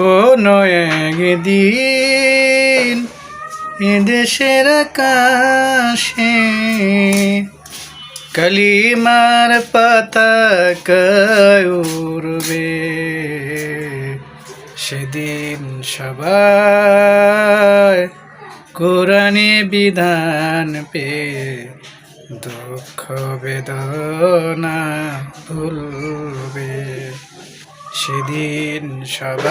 কোনো একদিন এদেশের আকাশে কালিমার পাতাকা উড়বে। সেদিন সবাই কোরআনে বিধান পে দুঃখ বেদনা ভুলবে। সেদিন সবাই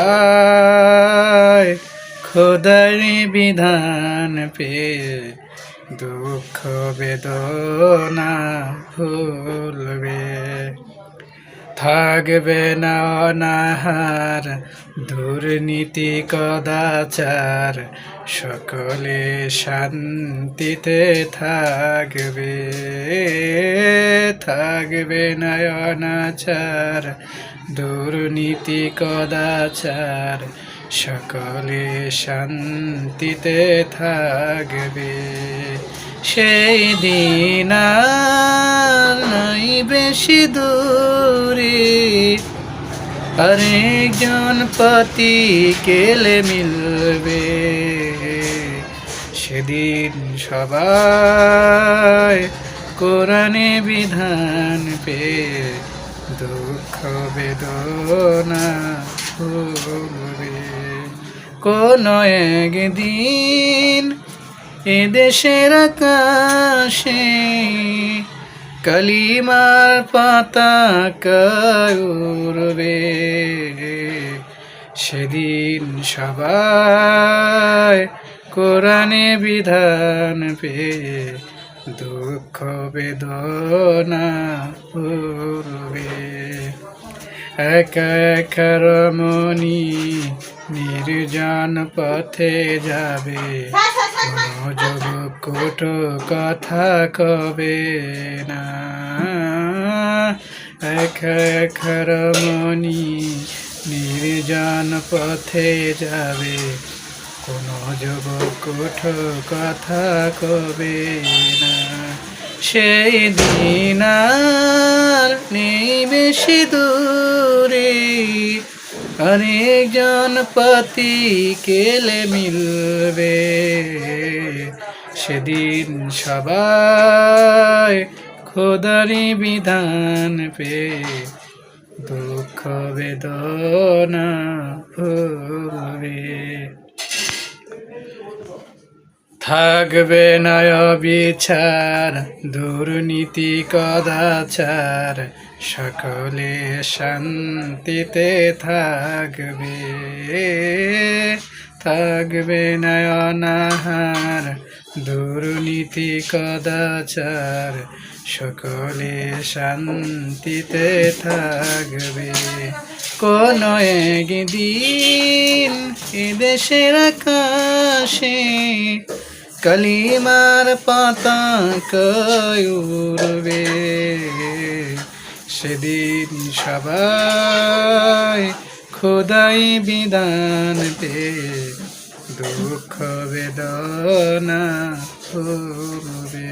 খোদারি বিধান পে দুঃখ বেদনা ভুলবে। থাকবে না অনাহার, দুর্নীতি কদাচার, সকলে শান্তিতে থাকবে থাকবে না অনাচার, দুর্নীতি কদাচার, সকলে শান্তিতে থাকবে। সেই দিন বেশি দূরে। আরেকজন পতি কেলে মিলবে? সেদিন সবাই কোরআনে বিধান পে দুঃখ বেদনা ভুলবে। কোনো একদিন এদেশের আকাশে কালিমার পাতা উড়বে সেদিন সবাই কোরআনে বিধান পে দুঃখ বেদনা উড়বে এক এক রমণী নির্জন পথে যাবে। যোগ কোট কথা কবে না? এক রমণী নির্জন পথে যাবে। কোনো যোগ কোঠ কথা কবে না? সেই দিন নেই বেশি দূরে। অনেকজন পতি কেলে মিলবে সেদিন সবাই খোদারি বিধান পে দুঃখ বেদনা ভুলবে থাকবে নয় বিচার দুর্নীতি কদাচার, সকলে শান্তিতে থাকবে। থাকবে নয় অনাহার, দুর্নীতি কদাচার, সকলে শান্তিতে থাকবে। কোন একদিন এদেশের আকাশে কালিমার পাতা উড়বে। সেদিন সবাই খোদাই বিধান পে দুঃখ বেদনা হবে